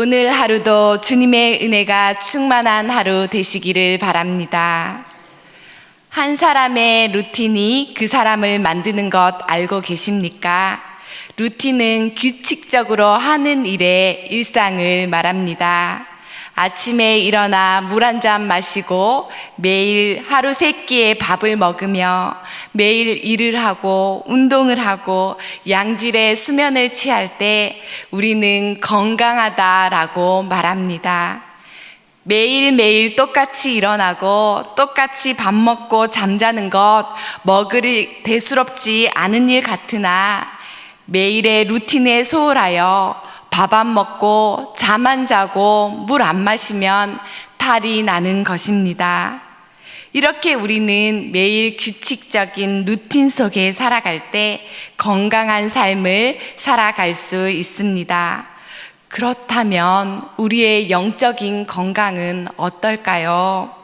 오늘 하루도 주님의 은혜가 충만한 하루 되시기를 바랍니다. 한 사람의 루틴이 그 사람을 만드는 것 알고 계십니까? 루틴은 규칙적으로 하는 일의 일상을 말합니다. 아침에 일어나 물 한 잔 마시고 매일 하루 세 끼의 밥을 먹으며 매일 일을 하고 운동을 하고 양질의 수면을 취할 때 우리는 건강하다라고 말합니다. 매일매일 똑같이 일어나고 똑같이 밥 먹고 잠자는 것 먹으리 대수롭지 않은 일 같으나 매일의 루틴에 소홀하여 밥 안 먹고 잠 안 자고 물 안 마시면 탈이 나는 것입니다. 이렇게 우리는 매일 규칙적인 루틴 속에 살아갈 때 건강한 삶을 살아갈 수 있습니다. 그렇다면 우리의 영적인 건강은 어떨까요?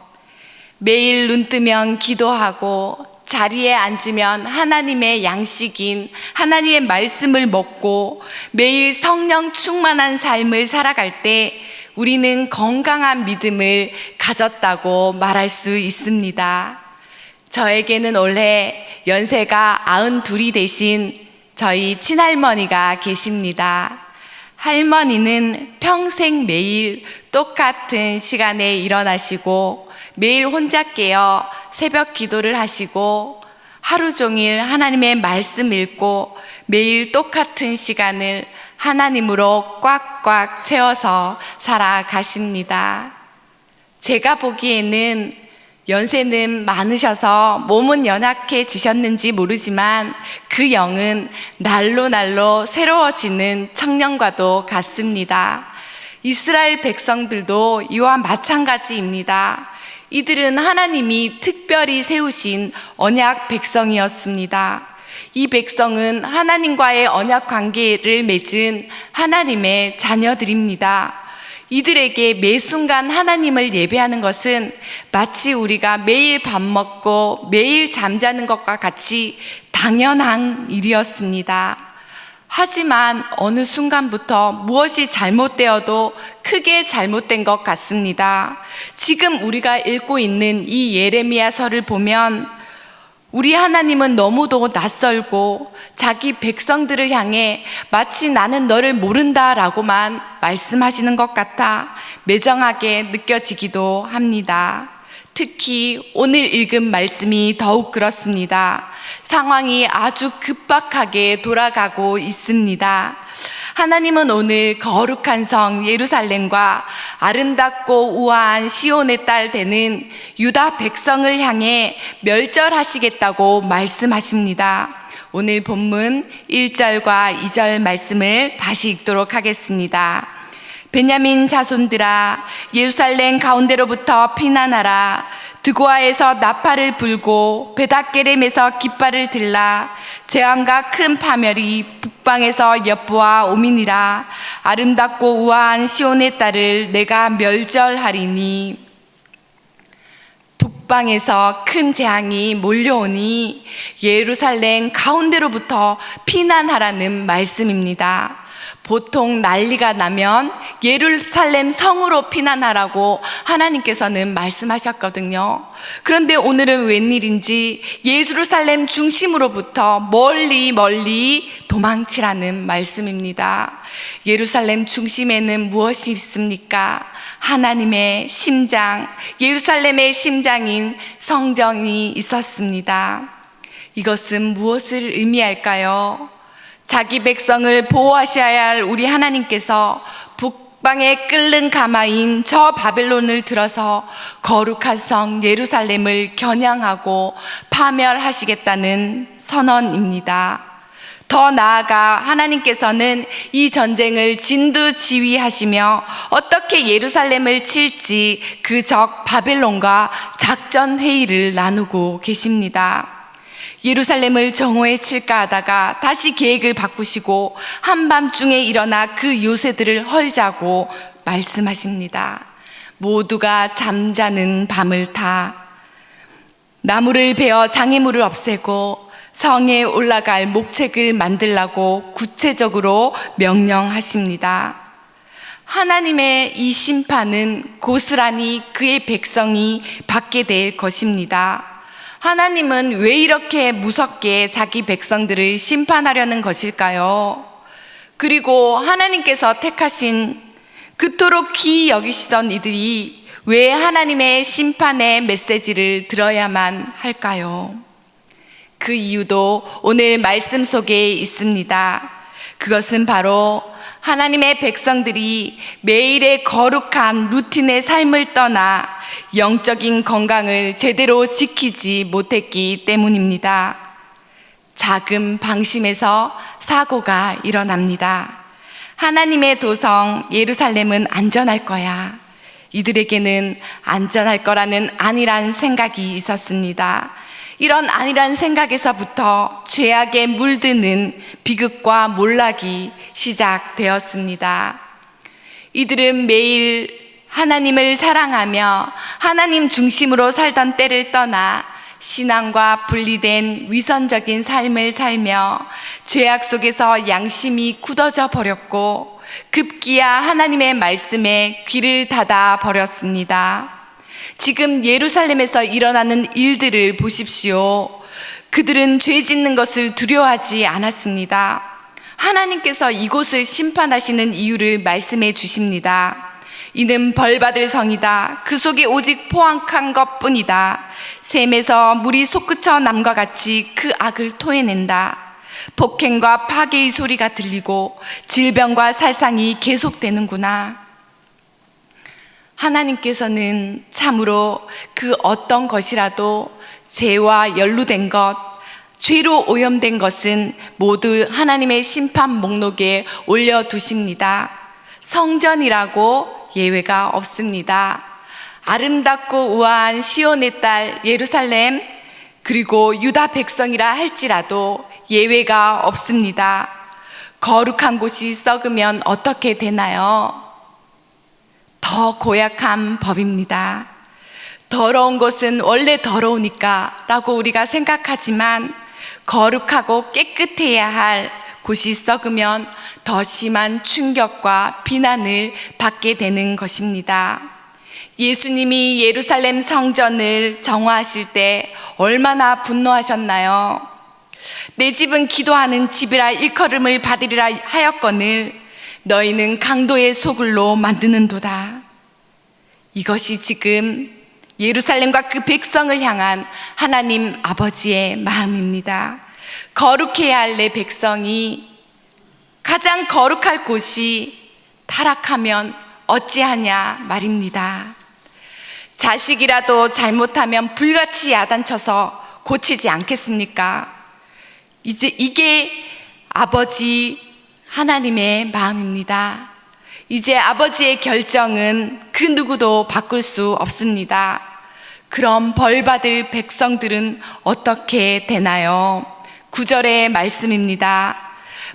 매일 눈 뜨면 기도하고 자리에 앉으면 하나님의 양식인 하나님의 말씀을 먹고 매일 성령 충만한 삶을 살아갈 때 우리는 건강한 믿음을 가졌다고 말할 수 있습니다. 저에게는 올해 연세가 아흔 둘이 되신 저희 친할머니가 계십니다. 할머니는 평생 매일 똑같은 시간에 일어나시고 매일 혼자 깨어 새벽 기도를 하시고 하루 종일 하나님의 말씀 읽고 매일 똑같은 시간을 하나님으로 꽉꽉 채워서 살아가십니다. 제가 보기에는 연세는 많으셔서 몸은 연약해지셨는지 모르지만 그 영은 날로 날로 새로워지는 청년과도 같습니다. 이스라엘 백성들도 이와 마찬가지입니다. 이들은 하나님이 특별히 세우신 언약 백성이었습니다. 이 백성은 하나님과의 언약 관계를 맺은 하나님의 자녀들입니다. 이들에게 매 순간 하나님을 예배하는 것은 마치 우리가 매일 밥 먹고 매일 잠자는 것과 같이 당연한 일이었습니다. 하지만 어느 순간부터 무엇이 잘못되어도 크게 잘못된 것 같습니다. 지금 우리가 읽고 있는 이 예레미야서를 보면 우리 하나님은 너무도 낯설고 자기 백성들을 향해 마치 나는 너를 모른다라고만 말씀하시는 것 같아 매정하게 느껴지기도 합니다. 특히 오늘 읽은 말씀이 더욱 그렇습니다. 상황이 아주 급박하게 돌아가고 있습니다. 하나님은 오늘 거룩한 성 예루살렘과 아름답고 우아한 시온의 딸 되는 유다 백성을 향해 멸절하시겠다고 말씀하십니다. 오늘 본문 1절과 2절 말씀을 다시 읽도록 하겠습니다. 베냐민 자손들아 예루살렘 가운데로부터 피난하라 드고아에서 나팔을 불고 베다게렘에서 깃발을 들라. 재앙과 큰 파멸이 북방에서 여보아 오미니라. 아름답고 우아한 시온의 딸을 내가 멸절하리니. 북방에서 큰 재앙이 몰려오니 예루살렘 가운데로부터 피난하라는 말씀입니다. 보통 난리가 나면 예루살렘 성으로 피난하라고 하나님께서는 말씀하셨거든요. 그런데 오늘은 웬일인지 예루살렘 중심으로부터 멀리 멀리 도망치라는 말씀입니다. 예루살렘 중심에는 무엇이 있습니까? 하나님의 심장, 예루살렘의 심장인 성정이 있었습니다. 이것은 무엇을 의미할까요? 자기 백성을 보호하셔야 할 우리 하나님께서 북방에 끓는 가마인 저 바벨론을 들어서 거룩한 성 예루살렘을 겨냥하고 파멸하시겠다는 선언입니다. 더 나아가 하나님께서는 이 전쟁을 진두 지휘하시며 어떻게 예루살렘을 칠지 그 적 바벨론과 작전 회의를 나누고 계십니다. 예루살렘을 정오에 칠까 하다가 다시 계획을 바꾸시고 한밤중에 일어나 그 요새들을 헐자고 말씀하십니다. 모두가 잠자는 밤을 타 나무를 베어 장애물을 없애고 성에 올라갈 목책을 만들라고 구체적으로 명령하십니다. 하나님의 이 심판은 고스란히 그의 백성이 받게 될 것입니다. 하나님은 왜 이렇게 무섭게 자기 백성들을 심판하려는 것일까요? 그리고 하나님께서 택하신 그토록 귀히 여기시던 이들이 왜 하나님의 심판의 메시지를 들어야만 할까요? 그 이유도 오늘 말씀 속에 있습니다. 그것은 바로 하나님의 백성들이 매일의 거룩한 루틴의 삶을 떠나 영적인 건강을 제대로 지키지 못했기 때문입니다. 작은 방심에서 사고가 일어납니다. 하나님의 도성 예루살렘은 안전할 거야. 이들에게는 안전할 거라는 안일한 생각이 있었습니다. 이런 안일한 생각에서부터 죄악에 물드는 비극과 몰락이 시작되었습니다. 이들은 매일 하나님을 사랑하며 하나님 중심으로 살던 때를 떠나 신앙과 분리된 위선적인 삶을 살며 죄악 속에서 양심이 굳어져 버렸고 급기야 하나님의 말씀에 귀를 닫아 버렸습니다. 지금 예루살렘에서 일어나는 일들을 보십시오. 그들은 죄 짓는 것을 두려워하지 않았습니다. 하나님께서 이곳을 심판하시는 이유를 말씀해 주십니다. 이는 벌받을 성이다. 그 속에 오직 포악한 것 뿐이다. 샘에서 물이 솟구쳐 남과 같이 그 악을 토해낸다. 폭행과 파괴의 소리가 들리고 질병과 살상이 계속되는구나. 하나님께서는 참으로 그 어떤 것이라도 죄와 연루된 것, 죄로 오염된 것은 모두 하나님의 심판 목록에 올려두십니다. 성전이라고 예외가 없습니다. 아름답고 우아한 시온의 딸 예루살렘, 그리고 유다 백성이라 할지라도 예외가 없습니다. 거룩한 곳이 썩으면 어떻게 되나요? 더 고약한 법입니다. 더러운 것은 원래 더러우니까 라고 우리가 생각하지만 거룩하고 깨끗해야 할 곳이 썩으면 더 심한 충격과 비난을 받게 되는 것입니다. 예수님이 예루살렘 성전을 정화하실 때 얼마나 분노하셨나요? 내 집은 기도하는 집이라 일컬음을 받으리라 하였거늘 너희는 강도의 소굴로 만드는도다. 이것이 지금 예루살렘과 그 백성을 향한 하나님 아버지의 마음입니다. 거룩해야 할 내 백성이 가장 거룩할 곳이 타락하면 어찌하냐 말입니다. 자식이라도 잘못하면 불같이 야단쳐서 고치지 않겠습니까? 이제 이게 아버지 하나님의 마음입니다. 이제 아버지의 결정은 그 누구도 바꿀 수 없습니다. 그럼 벌받을 백성들은 어떻게 되나요? 구절의 말씀입니다.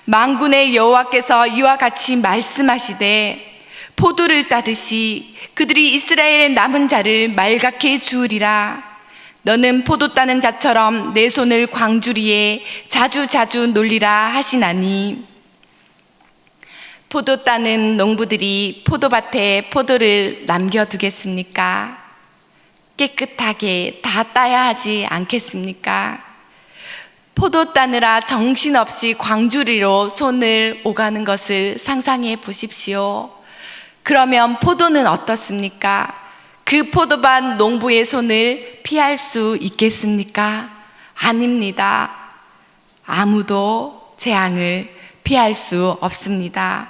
망군의 여호와께서 이와 같이 말씀하시되 포도를 따듯이 그들이 이스라엘의 남은 자를 말갛게 주으리라. 너는 포도 따는 자처럼 내 손을 광주리에 자주 자주 놀리라 하시나니 포도 따는 농부들이 포도밭에 포도를 남겨두겠습니까? 깨끗하게 다 따야 하지 않겠습니까? 포도 따느라 정신없이 광주리로 손을 오가는 것을 상상해 보십시오. 그러면 포도는 어떻습니까? 그 포도밭 농부의 손을 피할 수 있겠습니까? 아닙니다. 아무도 재앙을 피할 수 없습니다.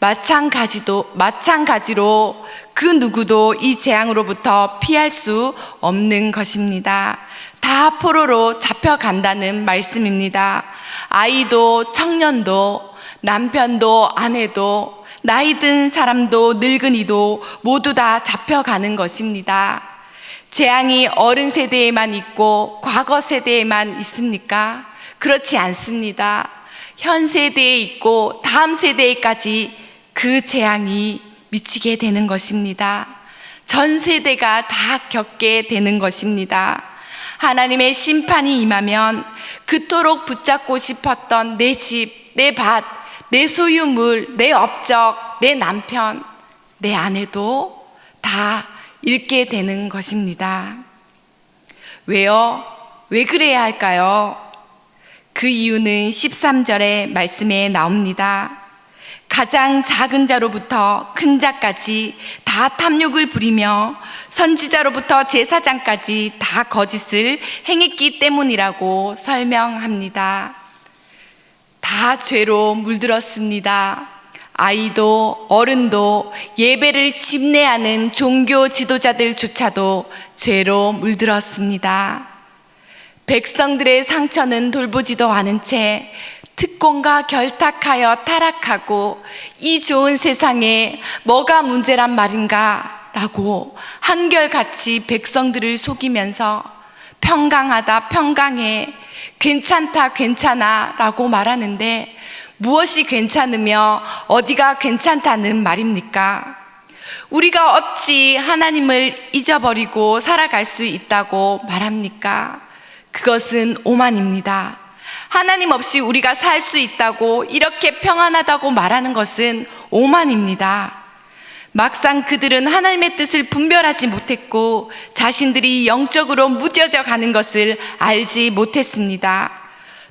마찬가지도, 마찬가지로 그 누구도 이 재앙으로부터 피할 수 없는 것입니다. 다 포로로 잡혀간다는 말씀입니다. 아이도 청년도 남편도 아내도 나이 든 사람도 늙은이도 모두 다 잡혀가는 것입니다. 재앙이 어른 세대에만 있고 과거 세대에만 있습니까? 그렇지 않습니다. 현 세대에 있고 다음 세대에까지 그 재앙이 미치게 되는 것입니다. 전 세대가 다 겪게 되는 것입니다. 하나님의 심판이 임하면 그토록 붙잡고 싶었던 내 집, 내 밭, 내 소유물, 내 업적, 내 남편, 내 아내도 다 잃게 되는 것입니다. 왜요? 왜 그래야 할까요? 그 이유는 13절의 말씀에 나옵니다. 가장 작은 자로부터 큰 자까지 다 탐욕을 부리며 선지자로부터 제사장까지 다 거짓을 행했기 때문이라고 설명합니다. 다 죄로 물들었습니다. 아이도 어른도 예배를 집례하는 종교 지도자들조차도 죄로 물들었습니다. 백성들의 상처는 돌보지도 않은 채 특권과 결탁하여 타락하고 이 좋은 세상에 뭐가 문제란 말인가 라고 한결같이 백성들을 속이면서 평강하다 평강해 괜찮다 괜찮아 라고 말하는데 무엇이 괜찮으며 어디가 괜찮다는 말입니까? 우리가 어찌 하나님을 잊어버리고 살아갈 수 있다고 말합니까? 그것은 오만입니다. 하나님 없이 우리가 살 수 있다고 이렇게 평안하다고 말하는 것은 오만입니다. 막상 그들은 하나님의 뜻을 분별하지 못했고 자신들이 영적으로 무뎌져 가는 것을 알지 못했습니다.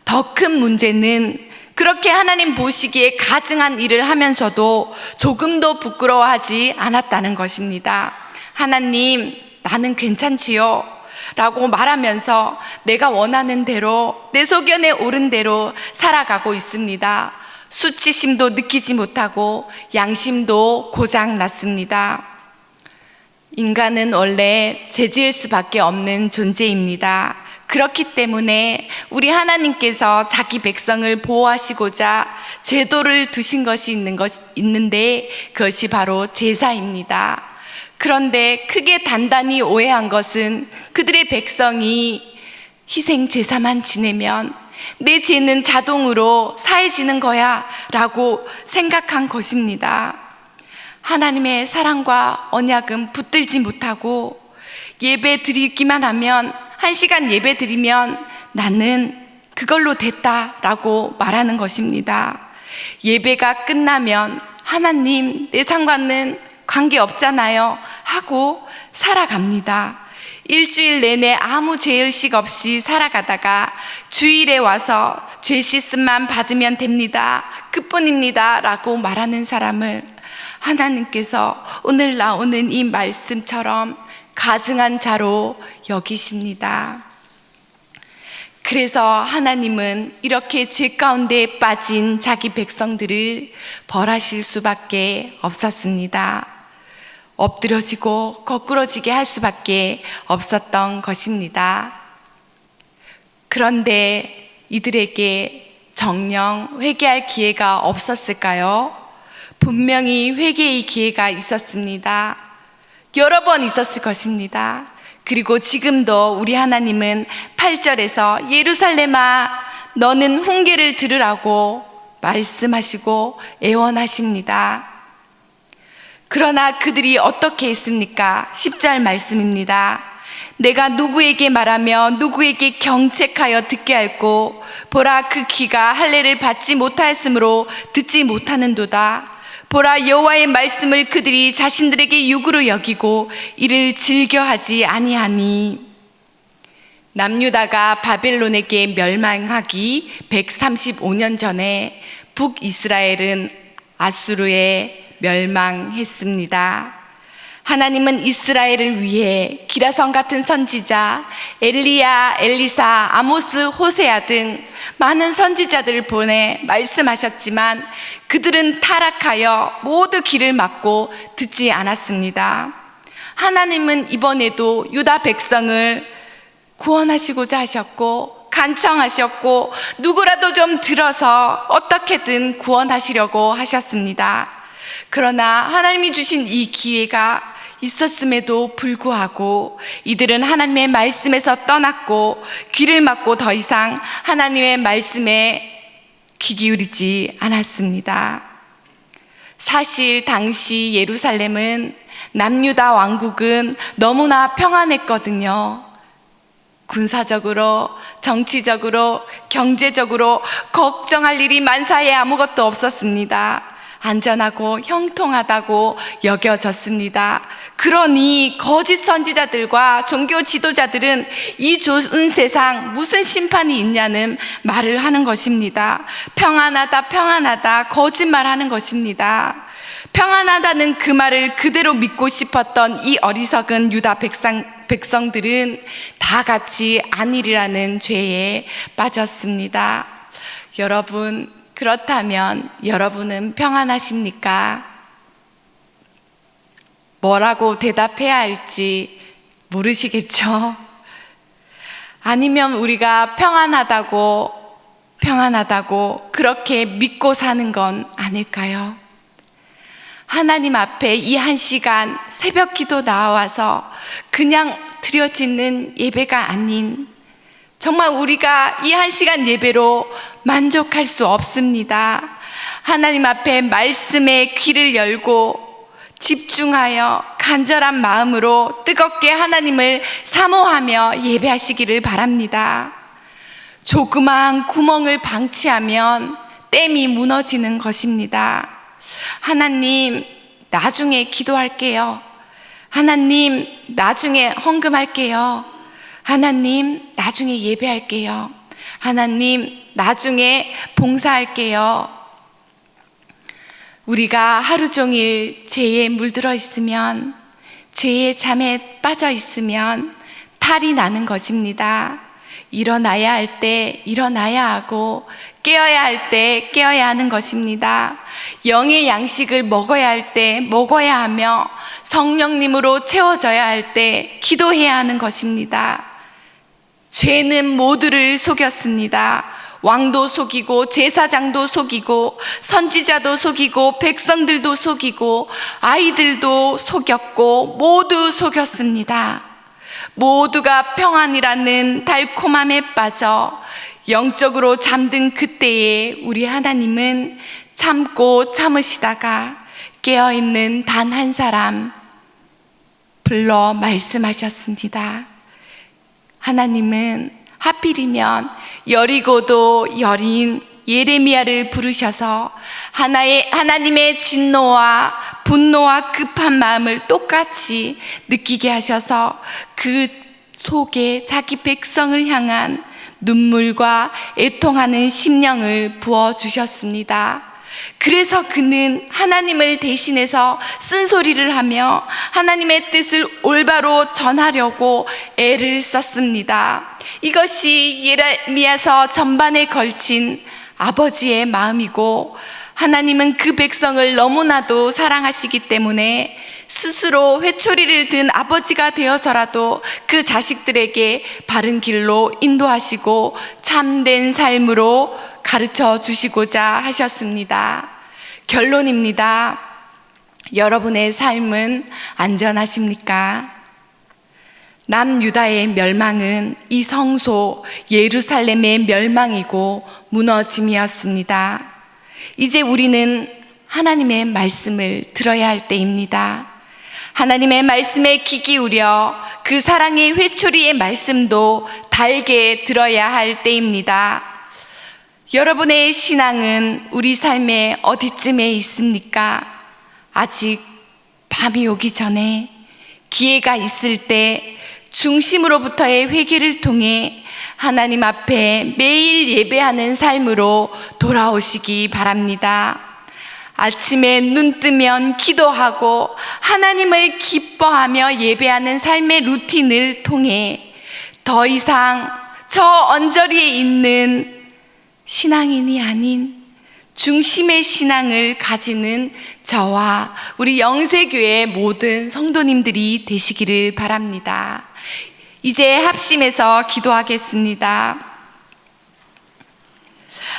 더 큰 문제는 그렇게 하나님 보시기에 가증한 일을 하면서도 조금도 부끄러워하지 않았다는 것입니다. 하나님, 나는 괜찮지요. 라고 말하면서 내가 원하는 대로 내 소견에 오른 대로 살아가고 있습니다. 수치심도 느끼지 못하고 양심도 고장 났습니다. 인간은 원래 죄지을 수밖에 없는 존재입니다. 그렇기 때문에 우리 하나님께서 자기 백성을 보호하시고자 제도를 두신 것이 있는 것 있는데 그것이 바로 제사입니다. 그런데 크게 단단히 오해한 것은 그들의 백성이 희생 제사만 지내면 내 죄는 자동으로 사해지는 거야 라고 생각한 것입니다. 하나님의 사랑과 언약은 붙들지 못하고 예배 드리기만 하면 한 시간 예배 드리면 나는 그걸로 됐다 라고 말하는 것입니다. 예배가 끝나면 하나님 내 상관은 관계 없잖아요 하고 살아갑니다. 일주일 내내 아무 죄의식 없이 살아가다가 주일에 와서 죄 씻음만 받으면 됩니다. 그뿐입니다. 라고 말하는 사람을 하나님께서 오늘 나오는 이 말씀처럼 가증한 자로 여기십니다. 그래서 하나님은 이렇게 죄 가운데 빠진 자기 백성들을 벌하실 수밖에 없었습니다. 엎드려지고 거꾸러지게 할 수밖에 없었던 것입니다. 그런데 이들에게 정령 회개할 기회가 없었을까요? 분명히 회개의 기회가 있었습니다. 여러 번 있었을 것입니다. 그리고 지금도 우리 하나님은 8절에서 예루살렘아 너는 훈계를 들으라고 말씀하시고 애원하십니다. 그러나 그들이 어떻게 했습니까? 10절 말씀입니다. 내가 누구에게 말하며 누구에게 경책하여 듣게 할고 보라 그 귀가 할례를 받지 못하였으므로 듣지 못하는도다. 보라 여호와의 말씀을 그들이 자신들에게 육으로 여기고 이를 즐겨하지 아니하니 남유다가 바벨론에게 멸망하기 135년 전에 북이스라엘은 아수르에 멸망했습니다. 하나님은 이스라엘을 위해 기라성 같은 선지자 엘리야, 엘리사, 아모스, 호세아 등 많은 선지자들을 보내 말씀하셨지만 그들은 타락하여 모두 귀를 막고 듣지 않았습니다. 하나님은 이번에도 유다 백성을 구원하시고자 하셨고 간청하셨고 누구라도 좀 들어서 어떻게든 구원하시려고 하셨습니다. 그러나 하나님이 주신 이 기회가 있었음에도 불구하고 이들은 하나님의 말씀에서 떠났고 귀를 막고 더 이상 하나님의 말씀에 귀 기울이지 않았습니다. 사실 당시 예루살렘은 남유다 왕국은 너무나 평안했거든요. 군사적으로, 정치적으로, 경제적으로 걱정할 일이 만사에 아무것도 없었습니다. 안전하고 형통하다고 여겨졌습니다. 그러니 거짓 선지자들과 종교 지도자들은 이 좋은 세상 무슨 심판이 있냐는 말을 하는 것입니다. 평안하다, 평안하다, 거짓말 하는 것입니다. 평안하다는 그 말을 그대로 믿고 싶었던 이 어리석은 유다 백성, 백성들은 다 같이 안일이라는 죄에 빠졌습니다. 여러분, 그렇다면 여러분은 평안하십니까? 뭐라고 대답해야 할지 모르시겠죠? 아니면 우리가 평안하다고, 평안하다고 그렇게 믿고 사는 건 아닐까요? 하나님 앞에 이 한 시간 새벽 기도 나와서 그냥 드려지는 예배가 아닌 정말 우리가 이 한 시간 예배로 만족할 수 없습니다. 하나님 앞에 말씀의 귀를 열고 집중하여 간절한 마음으로 뜨겁게 하나님을 사모하며 예배하시기를 바랍니다. 조그마한 구멍을 방치하면 댐이 무너지는 것입니다. 하나님, 나중에 기도할게요. 하나님, 나중에 헌금할게요. 하나님, 나중에 예배할게요. 하나님, 나중에 봉사할게요. 우리가 하루 종일 죄에 물들어 있으면, 죄의 잠에 빠져 있으면 탈이 나는 것입니다. 일어나야 할 때 일어나야 하고, 깨어야 할 때 깨어야 하는 것입니다. 영의 양식을 먹어야 할 때 먹어야 하며, 성령님으로 채워져야 할 때 기도해야 하는 것입니다. 죄는 모두를 속였습니다. 왕도 속이고 제사장도 속이고 선지자도 속이고 백성들도 속이고 아이들도 속였고 모두 속였습니다. 모두가 평안이라는 달콤함에 빠져 영적으로 잠든 그때에 우리 하나님은 참고 참으시다가 깨어있는 단 한 사람 불러 말씀하셨습니다. 하나님은 하필이면 여리고도 여린 예레미야를 부르셔서 하나의 하나님의 진노와 분노와 급한 마음을 똑같이 느끼게 하셔서 그 속에 자기 백성을 향한 눈물과 애통하는 심령을 부어 주셨습니다. 그래서 그는 하나님을 대신해서 쓴소리를 하며 하나님의 뜻을 올바로 전하려고 애를 썼습니다. 이것이 예레미야서 전반에 걸친 아버지의 마음이고 하나님은 그 백성을 너무나도 사랑하시기 때문에 스스로 회초리를 든 아버지가 되어서라도 그 자식들에게 바른 길로 인도하시고 참된 삶으로 가르쳐 주시고자 하셨습니다. 결론입니다. 여러분의 삶은 안전하십니까? 남유다의 멸망은 이 성소 예루살렘의 멸망이고 무너짐이었습니다. 이제 우리는 하나님의 말씀을 들어야 할 때입니다. 하나님의 말씀에 귀 기울여 그 사랑의 회초리의 말씀도 달게 들어야 할 때입니다. 여러분의 신앙은 우리 삶의 어디쯤에 있습니까? 아직 밤이 오기 전에 기회가 있을 때 중심으로부터의 회개를 통해 하나님 앞에 매일 예배하는 삶으로 돌아오시기 바랍니다. 아침에 눈 뜨면 기도하고 하나님을 기뻐하며 예배하는 삶의 루틴을 통해 더 이상 저 언저리에 있는 신앙인이 아닌 중심의 신앙을 가지는 저와 우리 영세교회 모든 성도님들이 되시기를 바랍니다. 이제 합심해서 기도하겠습니다.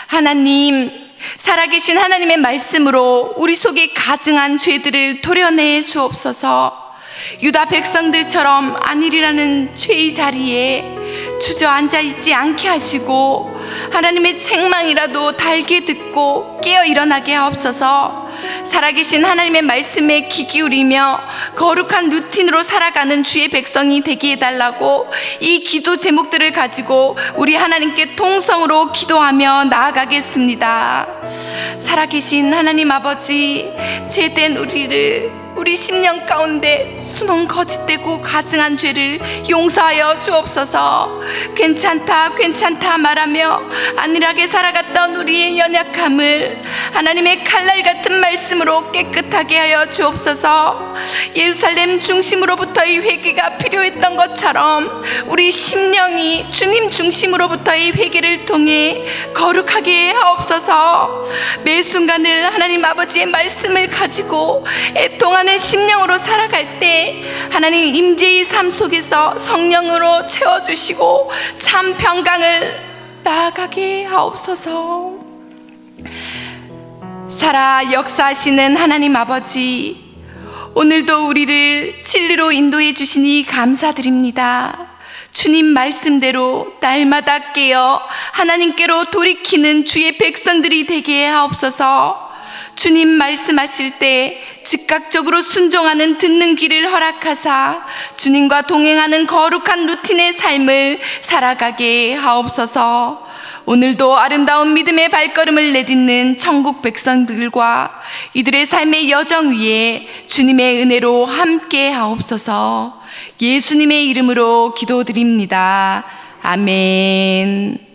하나님, 살아계신 하나님의 말씀으로 우리 속에 가증한 죄들을 도려내 주옵소서. 유다 백성들처럼 안일이라는 죄의 자리에 주저앉아 있지 않게 하시고 하나님의 책망이라도 달게 듣고 깨어 일어나게 하옵소서. 살아계신 하나님의 말씀에 귀 기울이며 거룩한 루틴으로 살아가는 주의 백성이 되게 해달라고 이 기도 제목들을 가지고 우리 하나님께 통성으로 기도하며 나아가겠습니다. 살아계신 하나님 아버지, 죄된 우리를 우리 심령 가운데 숨은 거짓되고 가증한 죄를 용서하여 주옵소서. 괜찮다, 괜찮다 말하며 안일하게 살아갔던 우리의 연약함을 하나님의 칼날 같은 말씀으로 깨끗하게 하여 주옵소서. 예루살렘 중심으로부터의 회개가 필요했던 것처럼 우리 심령이 주님 중심으로부터의 회개를 통해 거룩하게 하옵소서. 매 순간을 하나님 아버지의 말씀을 가지고 애통하는 심령으로 살아갈 때 하나님 임재의 삶 속에서 성령으로 채워주시고 참 평강을 나아가게 하옵소서. 살아 역사하시는 하나님 아버지, 오늘도 우리를 진리로 인도해 주시니 감사드립니다. 주님 말씀대로 날마다 깨어 하나님께로 돌이키는 주의 백성들이 되게 하옵소서. 주님 말씀하실 때 즉각적으로 순종하는 듣는 귀를 허락하사 주님과 동행하는 거룩한 루틴의 삶을 살아가게 하옵소서. 오늘도 아름다운 믿음의 발걸음을 내딛는 천국 백성들과 이들의 삶의 여정 위에 주님의 은혜로 함께 하옵소서. 예수님의 이름으로 기도드립니다. 아멘.